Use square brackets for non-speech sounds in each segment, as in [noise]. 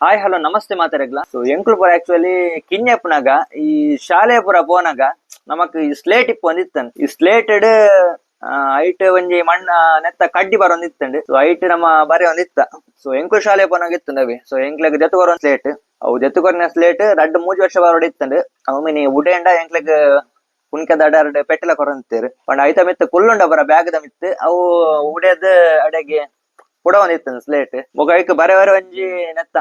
Hi hello ನಮಸ್ತೆ ಮಾತಾಡಗ್ಲ so ಎಂಕ್ಲು ಪುರ actually ಕಿನ್ಯಪ್ಪನಾಗ ಈ ಶಾಲೆ ಪುರ ಪೋನಾಗ ನಮಕ್ ಈ ಸ್ಲೇಟ್ ಇಪ್ಪ ಒಂದಿತ್ತನ್ ಈ ಸ್ಲೇಟೆಡ್ ಐಟ್ ಒಂಜಿ ಮಣ್ಣ ನೆತ್ತ ಕಡ್ಡಿ ಬರ ಒಂದಿತ್ತಂಡ್ ಸೊ ಐಟ್ ನಮ್ಮ ಬರೆ ಒಂದಿತ್ತ. ಸೊ ಎಂಕ್ಲು ಶಾಲೆ ಪೋನಾಗ ಇತ್ತು ನವಿ ಸೊ ಎಂಕ್ಲಗ್ ದೆತ್ತುವರ ಒಂದ್ ಸ್ಲೇಟ್ ಅವು ದೆತ್ತುಕೊರ್ನ ಸ್ಲೇಟ್ ರಡ್ಡ್ ಮೂಜಿ ವರ್ಷ ಬರೋಡ್ ಇತ್ತಂಡ್ ಅವು ನೀ ಉಡೇಂಡ ಎಂಕ್ಲಗ್ ಕುಣಿಕದ ಅಡಾರ್ಡ್ ಪೆಟ್ಟಲ ಕೊರಂತೀರ್ ಪಂಡ ಐತ ಮಿತ್ ಕುಲ್ಲುಂಡ ಬರ ಬ್ಯಾಗ್ ಮಿತ್ ಅವು ಉಡೇದ್ ಅಡೆಗೆ ಪುಡ ಒಂದಿತ್ತು ಸ್ಲೇಟ್ ಐಕ್ ಬರೆ ಬರೆ ಒಂಜಿ ನೆತ್ತ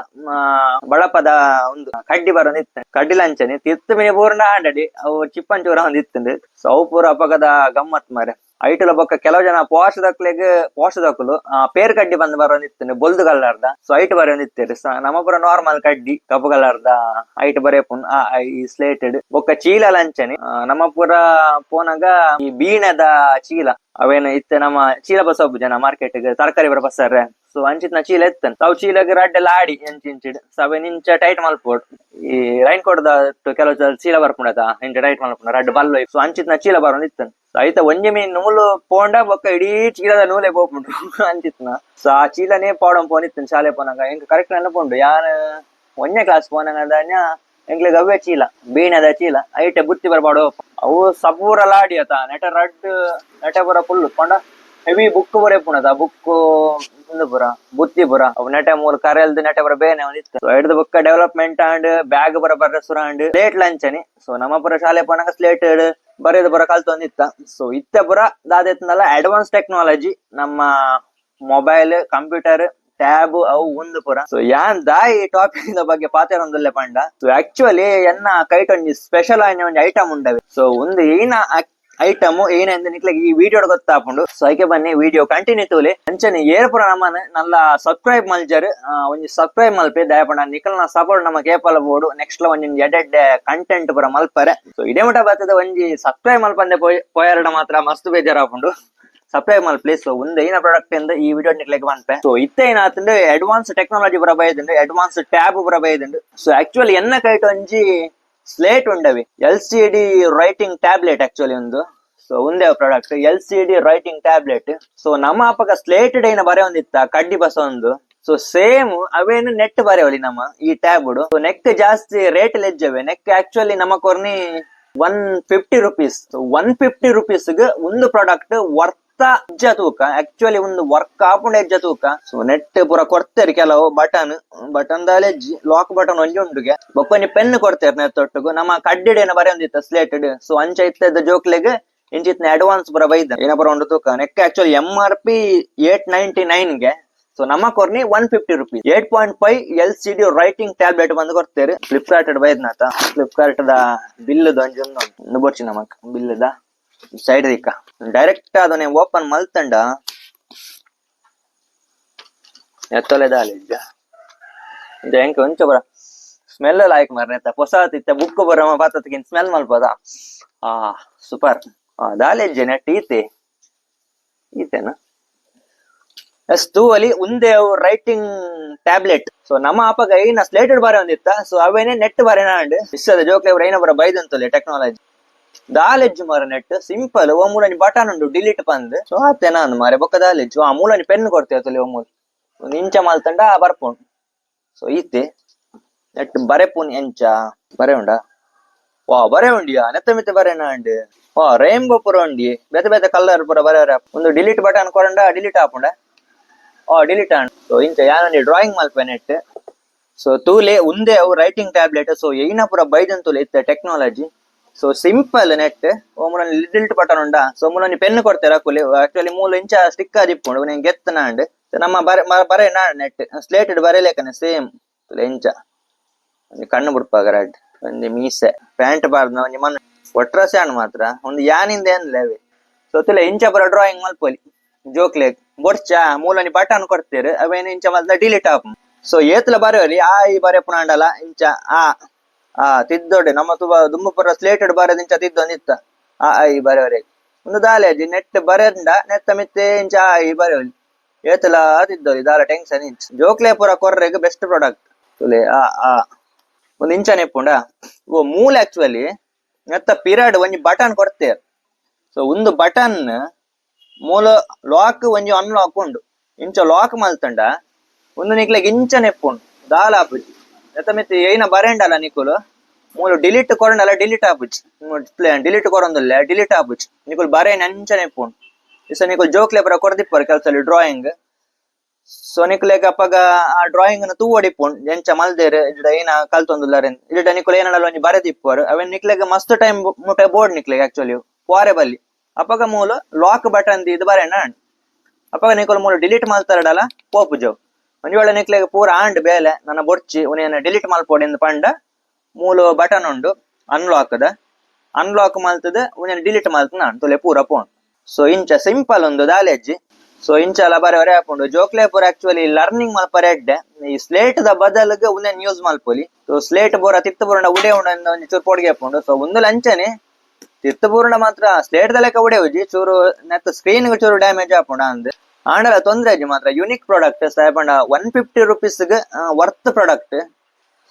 ಬಳಪದ ಒಂದು ಕಡ್ಡಿ ಬರ ಒಂದಿತ್ತು ಕಡ್ಡಿ ಲಂಚನೆ ತಿತ್ತು ಮಿನಿ ಪೂರ್ಣ ಆಂಡಡಿ, ಅವು ಚಿಪ್ಪನ್ ಚೂರ ಸೊ ಅವು ಪೂರ ಅಪಗದ ಗಮ್ಮತ್ ಮಾರೆ. ಐಟಲ ಬೊಕ್ಕ ಕೆಲವು ಜನ ಪೋಷ ದಕ್ಲೆಗ್ ಪೋಷ ದಕ್ಕಲು ಪೇರ್ ಕಡ್ಡಿ ಬಂದ್ ಬರ ಒಂದಿತ್ತಂಡ್ ಬೊಲ್ದು ಕಲ್ಲಾರ್ದ ಸೊ ಐಟ್ ಬರೆ ಒಂದಿತ್ತೇರಿ ಸೊ ನಮ್ಮ ಪುರ ನಾರ್ಮಲ್ ಕಡ್ಡಿ ಕಪ್ಪು ಕಲರ್ದ ಐಟ್ ಬರೆ ಪುನ್, ಆ ಆ, ಈ ಸ್ಲೇಟೆಡ್ ಬೊಕ್ಕ ಚೀಲ ಲಂಚನೆ. ನಮ್ಮ ಪುರ ಪೋನಾಗ ಈ ಬೀಣದ ಚೀಲ. ಅವೇನು ಇತ್ತೆ ನಮ್ಮ ಚೀಲ ಬಸೊಬ್ಬು ಜನ ಮಾರ್ಕೆಟ್ ತರಕಾರಿ ಬರ ಬಸ್ಸಾರೆ ಸೊ ಅಂಚಿತ್ನ ಚೀಲ ಎತ್ತನ್ ತಾವು ಚೀಲಗ್ ರಡ್ಡೆಲ್ಲ ಆಡಿ, ಎಂಚ್ ಇಂಚಿಡ್ ಸವೆ ಇಂಚ ಟೈಟ್ ಮಲ್ಪೋಡ್ ಈ ರೈನ್ ಕೊಡ್ದ ಕೆಲವು ಜನ ಚೀಲ ಬರ್ಪುಂಡತ ಇಂಚ ಟೈಟ್ ಮಲ್ಪುಂಡ ರಡ್ಡ್ ಬಲ್ಲ ಸೊ ಅಂಚಿತ್ನ ಚೀಲ ಬರೋನ್ ಇತ್ತನ್ ಐತ ಒಂಜಿ ಮೀನ್ ನೂಲು ಪೋಂಡ, ಬೊಕ್ಕ ಇಡೀ ಚೀಲದ ನೂಲೆ ಬೋಪುಂಡು [laughs] ಅಂಚಿತ್ನ ಸೊ, ಆ ಚೀಲನೇ ಪಾಡಂ ಪೋನಿತ್ತನ್ ಶಾಲೆ ಪೋನಾಗ. ಎಂಕ್ ಕರೆಕ್ಟ್ ನೆನಪುಂಡು ಯಾನ್ ಒಂದನೇ ಕ್ಲಾಸ್ ಪೋನಾಗ ಎಂಕ್ಲೆಗ್ ಅವೇ ಚೀಲ, ಬೀಣದ ಚೀಲ, ಐಟೆ ಬುತ್ತಿ ಬರ್ಬಾಡು ಅವು ಸಪೂರ ಲಾಡಿ ಆತ ನೆಟ ರಡ್ ನೆಟ ಪುರ ಫುಲ್ ಪಂಡ ಹೆವಿ ಬುಕ್ ಬರೇ ಪುಣದ ಬುಕ್ ಬುರ ಬುತ್ತಿ ಅವು ನೆಟ ಮೂಲ ಕರೆಲ್ದು ನೆಟ ಬರ ಬೇನೆ ಒಂದಿತ್ತು ಬುಕ್ಕ ಡೆವಲಪ್ಮೆಂಟ್ ಆಂಡ್ ಬ್ಯಾಗ್ ಬರ ಸುರ ಆಂಡ್ ಲೇಟ್ ಲಂಚನಿ ಸೊ ನಮ್ಮ ಪುರ ಶಾಲೆ ಪೋನಾಗ ಸ್ಲೇಟ್ ಬರೆದು ಪುರ ಕಲ್ತೊಂದಿತ್ತ ಸೊ ಇತ್ತ ಪುರ ದಾದಿತ್ತಲ್ಲ ಅಡ್ವಾನ್ಸ್ ಟೆಕ್ನಾಲಜಿ ನಮ್ಮ ಮೊಬೈಲ್ ಕಂಪ್ಯೂಟರ್ ಟ್ಯಾಬ್ ಅವು ಒಂದು ಪುರ. ಸೊ ಯಾನ್ ದಾಯಿ ಟಾಪಿಕ್ ಬಗ್ಗೆ ಪಾತ್ರ ಪಂಡ. ಸೊ ಆಕ್ಚುಲಿ ಎನ್ನ ಕೈಟ್ ಒಂಜಿ ಸ್ಪೆಷಲ್ ಆಯ್ನ ಒಂಜಿ ಐಟಮ್ ಉಂಡವೆ. ಸೊ ಒಂದು ಏನ ಐಟಮ್ ಏನಂದ್ರೆ ನಿಕ್ಲೆಗ್ ಈ ವಿಡಿಯೋ ಗೊತ್ತಾಪುಂಡು. ಸೊ ಐಕೆ ಬನ್ನಿ ವಿಡಿಯೋ ಕಂಟಿನ್ಯೂ ತೋಲಿ. ಅಂಚನೆ ಏರ್ ಪುರ ನಮ್ಮನೆ ನಲ್ಲ ಸಬ್ಸ್ಕ್ರೈಬ್ ಮಲ್ಜರ್ ಒಂಜಿ ಸಬ್ಸ್ಕ್ರೈಬ್ ಮಲ್ಪೆ, ದಯಪಂಡ ನಿಕಲ್ನ ಸಪೋರ್ಟ್ ನಮ್ಮ ಕೇಪಲ್ ಬೋಡು ನೆಕ್ಸ್ಟ್ ಲ ಒಂಜಿ ಎಡೆಡ್ ಕಂಟೆಂಟ್ ಪುರ ಮಲ್ಪರೆ. ಸೊ ಇದೇ ಮಟ ಬರ್ತದ, ಒಂಜಿ ಸಬ್ಸ್ಕ್ರೈಬ್ ಮಲ್ಪಂದೆ ಪೋಯ್, ಪೋಯರ್ಡ ಮಾತ್ರ ಮಸ್ತ್ ಬೇಜಾರಾಪುಂಡು. ಸಪ್ಲೈ ಮಲ್ ಪ್ಲೇಸ್ ಒಂದು ಏನ ಪ್ರಾಡಕ್ಟ್ ಇಂದ ಈ ವಿಡಿಯೋ ನಿಕ್ಲೆಗ್ ಬಂಪೆ ಸೊ ಇತ್ತ ಏನಾತಂದ್ರೆ ಅಡ್ವಾನ್ಸ್ ಟೆಕ್ನಾಲಜಿ ಬರ ಬೈದಂಡು ಅಡ್ವಾನ್ಸ್ ಟ್ಯಾಬ್ ಬರ ಬೈದಂಡು ಸೊ ಆಕ್ಚುಲಿ ಎನ್ನ ಕೈಟ್ ಒಂಜಿ slate ಉಂಡವಿ. L C D writing tablet actually ಒಂದು. ಸೊ ಒಂದೇ product L C D writing tablet so ನಮ್ಮ ಅಪ್ಪಗ ಸ್ಲೇಟ್ ಡೈನ ಬರೆ ಒಂದಿತ್ತ, ಕಡ್ಡಿ ಬಸ ಒಂದು. ಸೊ ಸೇಮ್ ಅವೇನು ನೆಟ್ ಬರೆವಲಿ ನಮ್ಮ ಈ ಟ್ಯಾಬ್ ಸೊ ನೆಕ್ ಜಾಸ್ತಿ ರೇಟ್ ಲೆಜ್ಜವೆ ನೆಕ್ ಆಕ್ಚುಲಿ ನಮ್ಮ ಕೊರ್ನಿ one fifty rupees one fifty ರುಪೀಸ್ಗೆ ಒಂದು ಪ್ರಾಡಕ್ಟ್ ವರ್ತ ಹೆಜ್ಜ ತೂಕ ಆಕ್ಚುಲಿ ಒಂದು ವರ್ಕ್ ಆಪುಂಡ ಹೆಜ್ಜ ತೂಕ. ಸೊ ನೆಟ್ ಪೂರ ಕೊಡ್ತೇರಿ ಕೆಲವು ಬಟನ್ ಬಟನ್ ದಾಲೆ ಲಾಕ್ ಬಟನ್ ಒಂಜಿ ಉಂಡುಗೆ ಬೊಕ್ಕೊಂಜಿ ಪೆನ್ ಕೊಡ್ತೇರಿ ನೆತ್ತೊಟ್ಟಿಗೂ ನಮ್ಮ ಕಡ್ಡಿಡೇನ ಬರೆ ಒಂದಿತ್ತ ಸ್ಲೇಟೆಡ್ ಸೊ ಅಂಚ ಇತ್ತದ ಜೋಕ್ಲೆಗ್ ಇಂಚಿತ್ನ ಅಡ್ವಾನ್ಸ್ ಬರಬೈದ ಬೈದ ಏನ ಪುರ ಉಂಡು ತೂಕ? Neck actually M R P eight ninety ನೈನ್ಗೆ. So ನಮ್ಮ ಕೊರ್ನಿ one fifty rupees eight point five L C D writing tablet ಬಂದು ಕೊಡ್ತೇರಿ. ಫ್ಲಿಪ್ಕಾರ್ಟ್ ಬೈದ್ನಾತ ಫ್ಲಿಪ್ಕಾರ್ಟ್ ದ ಬಿಲ್ ಒಂಜೊಂದು ಒಂದು ಬೋರ್ಚಿ ನಮಕ್. ಬಿಲ್ ದ ಸೈಡ್ ದಿಕ್ಕ ಡೈರೆಕ್ಟ್ ಅದನ್ನ ಓಪನ್ ಮಲ್ತಂಡ. ಎತ್ತೊಲೆ ದಾಲಿ ಇದ್ದ. ಇದು ಹೆಂಗೆ ಒಂಚ ಬರ ಸ್ಮೆಲ್ ಲಾಯ್ಕ್ ಮರ್ನೆತ್ತ ಹೊಸ ತಿತ್ತ ಬುಕ್ ಬರೋ ಪಾತ್ರಕ್ಕಿಂತ ಸ್ಮೆಲ್ ಮಲ್ಪದ ಆ ಸೂಪರ್ ನೆಟ್ ಈತೆ ಈತೆನಾ? ಎಸ್ ಅಲ್ಲಿ ಉಂದೆ ರೈಟಿಂಗ್ ಟ್ಯಾಬ್ಲೆಟ್ ಸೊ ನಮ್ಮ ಅಪ್ಪಗ ಐನ ಸ್ಲೇಟೆಡ್ ಬಾರೆ ಒಂದಿತ್ತ. ಸೊ ಅವೇನೆ ನೆಟ್ ಬಾರೆ ನಾಂಡ್ ಇಷ್ಟದ ಜೋಕ್ಲೆ ಅವ್ರ ಏನ ಬರ ಟೆಕ್ನಾಲಜಿ ದಾಲೆಜ್ ಮರ ನೆಟ್ ಸಿಂಪಲ್ ಓ ಮೂಲನಿ ಬಟನ್ ಉಂಡು ಡಿಲೀಟ್ ಬಂದ್ ಸೊ ಆತೆ ನಾನು ಮಾರೆ ಬೊಕ್ಕ ದಾಲೆಜ್ ಆ ಮೂಲನಿ ಪೆನ್ ಕೊಡ್ತೇವೆ ತಲೆ ಓ ಮೂಲ ಒಂದು ಇಂಚ ಮಲ್ತಂಡ ಬರ್ಪುಂಡು. ಸೊ ಈತೆ. ನೆಟ್ ಬರೆಪುನ್ ಎಂಚ. ಬರೆ ಉಂಡ? ವಾ ಬರೆ ಉಂಡಿಯಾ ನೆತ್ತ ಮಿತ್ತ ಬರೆನ ಅಂಡ್ ವಾ ರೇಂಬೋ ಪುರ ಉಂಡಿ ಬೇತೆ ಬೇತೆ ಕಲರ್ ಪುರ ಬರೆ ಒಂದು ಡಿಲೀಟ್ ಬಟನ್ ಕೊರಂಡ ಡಿಲೀಟ್ ಆಪುಂಡ ಓ ಡಿಲೀಟ್ ಆಂಡ್ ಸೊ ಇಂಚ ಯಾನೊಂದು ಡ್ರಾಯಿಂಗ್ ಮಲ್ಪೆ ನೆಟ್ ಸೊ ತೂಲೆ ಉಂದೆ ಅವು ರೈಟಿಂಗ್ ಟ್ಯಾಬ್ಲೆಟ್ ಸೊ ಏನ ಪುರ ಬೈದನ್ ತೂಲೆ ಇತ್ತ ಟೆಕ್ನಾಲಜಿ ಸೊ ಸಿಂಪಲ್ ನೆಟ್ ಓಮುಲನ್ ಡಿಲೀಟ್ ಬಟನ್ ಉಂಡ ಸೊ ಮೂಲನಿ ಪೆನ್ ಕೊಡ್ತೇರ ಕುಲಿ ಆಕ್ಚುಲಿ ಮೂಲ ಇಂಚ ಸ್ಟಿಕ್ಕರ್ ಇಪ್ಪುಂಡು ನೀನ್ ಗೆತ್ತನ ಅಂಡ್ ನಮ್ಮ ಬರೆ ಮ- ಬರೆ ನಾ ನೆಟ್ ಸ್ಲೇಟೆಡ್ ಬರೆಲೇಕನೆ ಸೇಮ್ ಇಂಚ ಒಂಜಿ ಕಣ್ಣು ಬುಡ್ಪಾಗ ರಡ್ ಒಂಜಿ ಮೀಸೆ, ಪ್ಯಾಂಟ್ ಬಾರ್ದು ನಾವು ನಿಮ್ಮನ್ನು ಒಟ್ರಸೆ ಅಣ್ಣ ಮಾತ್ರ, ಒಂದು ಯಾನಿಂದ ಏನ್ಲೇವೆ ಸೊತ್ತಲೆ ಇಂಚ ಬರ ಡ್ರಾಯಿಂಗ್ ಮಲ್ಪೊಲಿ ಜೋಕ್ಲೆಗ್ ಬೊರ್ಚ, ಮೂಲನಿ ಬಟನ್ ಕೊಡ್ತೀರಿ, ಅವೇನು ಇಂಚ ಮಲ್ದ ಡಿಲೀಟ್ ಆಪ್. ಸೊ ಏತ್ಲ ಬರೋಲಿ ಆ ಈ ಬರೆ ಪುನಾಂಡಲ ಇಂಚ, ಆ ಆ, ತಿದ್ದೊಡೆ, ನಮ್ಮ ತುಬ ದುಮ್ಮಪುರ ಸ್ಲೇಟೆಡ್ ಬರೋದು ಇಂಚ ತಿದ್ದೊಂದಿತ್ತ ಆ ಈ ಬರೆಯವರೆ ಒಂದು ದಾಲೆಜಿ ನೆಟ್ ಬರೆಂಡ, ನೆತ್ತ ಮಿತ್ತೆ ಇಂಚ ಆ ಈ ಬರೆಯಲಿ ಏತಲ ತಿದ್ದೋಲಿ ದಾಲ ಟೆನ್ಷನ್ ಇಂಚ. ಜೋಕ್ಲೆ ಪುರ ಕೊರ್ರೆಗೆ ಬೆಸ್ಟ್ ಪ್ರಾಡಕ್ಟ್ ಆ ಆ. ಒಂದು ಇಂಚ ನೆಪ್ಪುಂಡ ಮೂಲ ಆಕ್ಚುವಲಿ ನೆತ್ತ ಪಿರಿಯಡ್ ಒಂಜಿ ಬಟನ್ ಕೊಡ್ತೇರ್ ಸೊ ಒಂದು ಬಟನ್ ಮೂಲ ಲಾಕ್ ಒಂಜಿ ಅನ್ಲಾಕ್ ಉಂಡು. ಇಂಚ ಲಾಕ್ ಮಲ್ತಂಡ. ಒಂದು ನಿಕ್ಲೆಗ್ ಇಂಚ ನೆಪ್ಪುಂಡು ದಾಲ ಆಪುಜಿ. ನೆತ್ತ ಏನ ಬರೆಂಡಲ್ಲ ನಿಕುಲು? ಮೂಲು ಡಿಲೀಟ್ ಕೊರಂಡಲ್ಲ ಡಿಲೀಟ್ ಆಪುಜಿ. ಡಿಲೀಟ್ ಕೊರೊಂದುಲ್ಲ ಡಿಲೀಟ್ ಆಪುಜಿ. ನಿಕುಲು ಬರೇನ್ ಅಂಚನೆ ನೆಪ್ಪುಂಡು ಇಸ ನಿಕುಲು ಜೋಕ್ಲೆ ಬರ ಕೊರ್ದಿಪ್ಪರ್ ಕೆಲಸಲ್ಲಿ ಡ್ರಾಯಿಂಗ್ ಸೊ ನಿಕ್ಲೆಗ್ ಅಪ್ಪಗ ಆ ಡ್ರಾಯಿಂಗ್ನ ತೂವಡಿಪ್ಪುಂಡು ಎಂಚ ಮಲ್ದೇರ್ ಇಡ ಏನ ಕಲ್ತೊಂದುಲ್ಲಾರೆನ್ ಇಡ ನಿಕುಲು ಏನಲ್ಲ ಒಂಜಿ ಬರೆದಿಪ್ಪುವರು ಅವೆನ್ ನಿಕ್ಲೆಗ್ ಮಸ್ತ್ ಟೈಮ್ ಮುಟ ಬೋರ್ಡ್ ನಿಕ್ಲೆಗ್ ಆಕ್ಚುಲಿ ಪೋರೆ ಬಲ್ಲಿ. ಅಪ್ಪಗ ಮೂಲು ಲಾಕ್ ಬಟನ್ ಇದು ಬರೆನ ಅಪ್ಪಗ ನಿಕುಲು ಮೂಲು ಡಿಲೀಟ್ ಮಲ್ತಾರಡಲ್ಲ ಪೋಪು ಜವ್ ಒಂಜಿ ವೇಳೆ ನಿಕ್ಲೆಗ್ ಪೂರ ಆಂಡ್ ಬೇಲೆ, ನನ್ನ ಬೊಡ್ಚಿ ಉನೇನ ಡಿಲೀಟ್ ಮಲ್ಪೊಡಿಂದ ಪಂಡ, ಮೂಲು ಬಟನ್ ಉಂಡು ಅನ್ಲಾಕ್ ದ. ಅನ್ಲಾಕ್ ಮಲ್ತದ ಉನೇನ ಡಿಲೀಟ್ ಮಲ್ತನ ತುಲೆ ಪೂರ ಪೋನ್ ಸೊ ಇಂಚ ಸಿಂಪಲ್ ಒಂದು ದಾಲೆಜ್ಜಿ. ಸೊ ಇಂಚಲ ಬರೆ ಹಾಕೊಂಡು. ಜೋಕ್ಲೆ ಪೂರ ಆಕ್ಚುಲಿ ಲರ್ನಿಂಗ್ ಮಲ್ಪರೆ ಎಡ್ಡೆ. ಈ ಸ್ಲೇಟ್ ದ ಬದಲ್ಗೆ ಉಂದೆನ್ ಯೂಸ್ ಮಲ್ಪೊಲಿ. ಸೊ ಸ್ಲೇಟ್ ಬೋರ, ತಿತ್ತಪೂರ್ಣ ಉಡೆ ಉಂಡ ಒಂಜಿ ಚೂರು ಪೊಡಿಗೆ ಹಾಕೊಂಡು. ಸೊ ಒಂದು ಲಂಚನೆ. ತಿತ್ತಪೂರ್ಣ ಮಾತ್ರ ಸ್ಲೇಟ್ ದ ಲೆಕ್ಕ ಉಡೆ ಉಜ್ಜಿ, ಚೂರು ನೆತ್ತ ಸ್ಕ್ರೀನ್ ಚೂರು ಡ್ಯಾಮೇಜ್ ಹಾಕೊಂಡ ಅಂದ್ರೆ ಆಂಡಲ ತೊಂದ್ರೆ ಅಜ್ಜಿ ಮಾತ್ರ. ಯುನಿಕ್ ಪ್ರಾಡಕ್ಟ್ ಸಾಯಪಂಡ ಒನ್ ಫಿಫ್ಟಿ ರುಪೀಸ್ಗೆ ವರ್ತ್ ಪ್ರಾಡಕ್ಟ್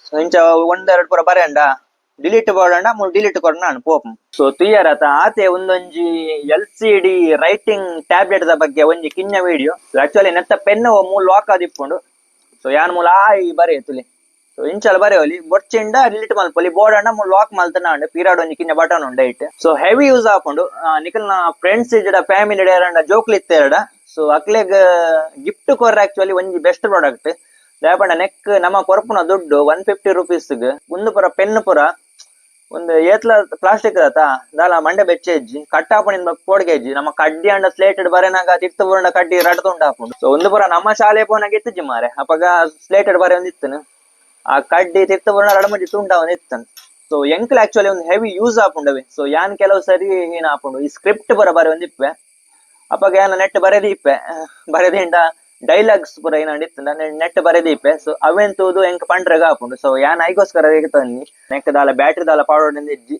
ಸೊ ಇಂಚ ಒಂದೆರಡು ಪೂರ ಬರೆಯಂಡ. ಡಿಲೀಟ್ ಮಾಡೋಣ ಮೂಲು ಡಿಲೀಟ್ ಕೊಡೋಣ ಅನ್ಪೋಪಂ ಪೋಪಂ. ಸೊ ತುಯ್ಯರತ ಆತೆ ಒಂದೊಂಜಿ L C D writing tablet the ಬಗ್ಗೆ ಒಂಜಿ ಕಿನ್ನ ವಿಡಿಯೋ ಆಕ್ಚುಲಿ ನೆತ್ತ ಪೆನ್ ಮೂಲು ಲಾಕ್ ಆದಿಪ್ಪುಂಡು ಸೊ ಯಾನ್ ಮೂಲ ಆಯಿ ಬರೆ ತುಲಿ. ಸೊ ಇಂಚಲ್ ಬರೆಯೋಲಿ ಬೊಚ್ಚಿಂಡ ಡಿಲೀಟ್ ಮಲ್ಪೊಲಿ ಬೋರ್ಡ್ ಅಣ್ಣ ಮೂಲು ಲಾಕ್ ಮಲ್ತನಾಂಡ್ ಪೀರಿಯಡ್ ಒಂಜಿ ಕಿನ್ನ ಬಟನ್ ಉಂಡ ಇಟ್ ಸೊ ಹೆವಿ ಯೂಸ್ ಹಾಕೊಂಡು ನಿಕಲ್ನ ಫ್ರೆಂಡ್ಸ್ ಇಜಡ ಫ್ಯಾಮಿಲಿ ಡೇರಂಡ ಜೋಕ್ಲಿ ಇತ್ತೆರಡ. ಸೊ ಅಕ್ಲೆಗ್ ಗಿಫ್ಟ್ ಕೊರ್ರೆ ಆಕ್ಚುಲಿ ಒಂಜಿ ಬೆಸ್ಟ್ ಪ್ರಾಡಕ್ಟ್ ದಾಯಪಂಡ ನೆಕ್ ನಮ್ಮ ಕೊರಪುನ ದುಡ್ಡು ಒನ್ ಫಿಫ್ಟಿ ರುಪೀಸ್ ಒಂದು ಪುರ ಪೆನ್ ಪುರ ಒಂದು ಏತ್ಲ ಪ್ಲಾಸ್ಟಿಕ್ ಆತ ದಾಲ ಮಂಡೆ ಬೆಚ್ಚೆಜ್ಜಿ ಕಟ್ಟಾಪಣಿಂದ ಕೋಡ್ಗೆಜ್ಜಿ ನಮ್ಮ ಕಡ್ಡಿ ಅಂಡ ಸ್ಲೇಟೆಡ್ ಬರೆನಾಗ ತಿಕ್ತ ಬುರಂಡ ಕಡ್ಡಿ ರಡ್ತುಂಡ ಹಾಕೊಂಡು ಸೊ ಒಂದು ಪುರ ನಮ್ಮ ಶಾಲೆ ಪೋನಾಗ ಇತ್ತಿಜ್ಜಿ ಮಾರೆ, ಅಪಗ ಸ್ಲೇಟೆಡ್ ಬರೆ ಒಂದ್ ಇತ್ತನು. ಆ ಕಡ್ಡಿ ತಿಕ್ತ ಬುರಂಡ ರಡಮಂಜಿ ತುಂಡ ಒಂದ್ ಇತ್ತನ್ ಸೊ ಎಂಕಲ್ ಆಕ್ಚುಲಿ ಒಂದು ಹೆವಿ ಯೂಸ್ ಹಾಪುಂಡವೆ ಸೊ ಯಾನ್ ಕೆಲವು ಸರಿ ಏನ್ ಹಾಕೊಂಡು ಈ ಸ್ಕ್ರಿಪ್ಟ್ ಬರ ಬರೆ ಒಂದಿಪ್ಪೆ ಅಪಾಗ ಏನ ನೆಟ್ ಬರೆದಿಪ್ಪೆ ಬರೆದಿಂಡ ಡೈಲಾಗ್ಸ್ ಪೂರ ಏನ ನನ್ನ ನೆಟ್ ಬರೆದೀಪೆ ಸೊ ಅವೆಂತೂದು ಎಂಕ್ ಪಂಡ್ರೆಗ ಹಾಕೊಂಡು. ಸೊ ಯಾನ್ ಐಗೋಸ್ಕರ ತನ್ನಿ? ನೆಕ್ ದಾಲ ಬ್ಯಾಟ್ರಿ ದಾಲ ಇಜ್ಜಿ.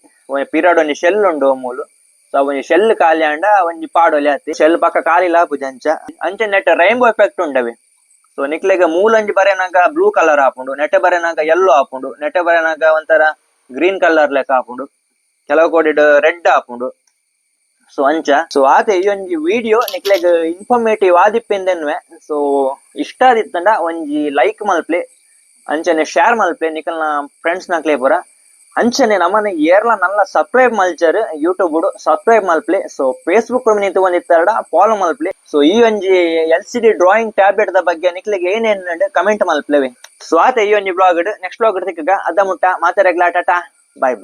ಪೀರಿಯಡ್ ಒಂಜಿ ಶೆಲ್ ಉಂಡು ಮೂಲು. ಸೊ ಒಂಜಿ ಶೆಲ್ ಖಾಲಿ ಅಂಡ ಒಂಜಿ ಪಾಡೋಲಿ ಆತಿ ಶೆಲ್ ಪಕ್ಕ ಖಾಲಿ ಲಾಪುಜಿ ಅಂಚ. ಅಂಚೆ ನೆಟ್ ರೈನ್ಬೋ ಎಫೆಕ್ಟ್ ಉಂಡವೆ. ಸೊ ನಿಕ್ಲೆಗ ಮೂಲಂಜಿ ಬರೆನಾಗ ಬ್ಲೂ ಕಲರ್ ಹಾಕೊಂಡು ನೆಟೆ ಬರೆನಾಗ ಯೆಲ್ಲೋ ಹಾಕೊಂಡು ನೆಟ್ಟೆ ಬರೆನಾಗ ಒಂಥರ ಗ್ರೀನ್ ಕಲರ್ ಲೆಕ್ಕ ಹಾಕೊಂಡು, ಕೆಲವು ಕೋಡಿಡ್ ರೆಡ್ ಹಾಪುಂಡು ಸೊ ಅಂಚ. ಸೊ ಆತೆ ಈ ಒಂಜಿ ವಿಡಿಯೋ ನಿಕ್ಲೆಗ್ ಇನ್ಫಾರ್ಮೇಟಿವ್ ಆದಿಪ್ಪೆಂದೆನ್ವೆ ಸೊ ಇಷ್ಟ ಆದಿತ್ತಂಡ ಒಂಜಿ ಲೈಕ್ ಮಲ್ಪ್ಲೆ ಅಂಚನೆ ಶೇರ್ ಮಲ್ಪ್ಲೆ ನಿಕಲ್ನ ಫ್ರೆಂಡ್ಸ್ ನಕ್ಲೆ ಪುರ. ಅಂಚನೆ ನಮ್ಮನೆ ಏರ್ಲ ನಲ್ಲ ಸಬ್ಸ್ಕ್ರೈಬ್ ಮಲ್ಚರ್ ಯೂಟ್ಯೂಬ್ ಸಬ್ಸ್ಕ್ರೈಬ್ ಮಲ್ಪ್ಲೆ ಸೊ ಫೇಸ್ಬುಕ್ ನಿಂತು ಒಂದಿತ್ತರಡ ಫಾಲೋ ಮಲ್ಪ್ಲೆ ಸೊ ಈ ಒಂಜಿ L C D drawing tablet the ಬಗ್ಗೆ ನಿಕ್ಲೆಗ್ ಏನೇನ್ ಕಮೆಂಟ್ ಮಲ್ಪ್ಲೆವೆ ಸೊ ಆತ ಈ ಒಂಜಿ ಬ್ಲಾಗ್ ನೆಕ್ಸ್ಟ್ ಬ್ಲಾಗ್ ಸಿಕ್ಕಗ ಅದ ಮುಟ್ಟ ಮಾತಾಡಗ್ಲಾ ಟಾಟಾ. ಬಾಯ್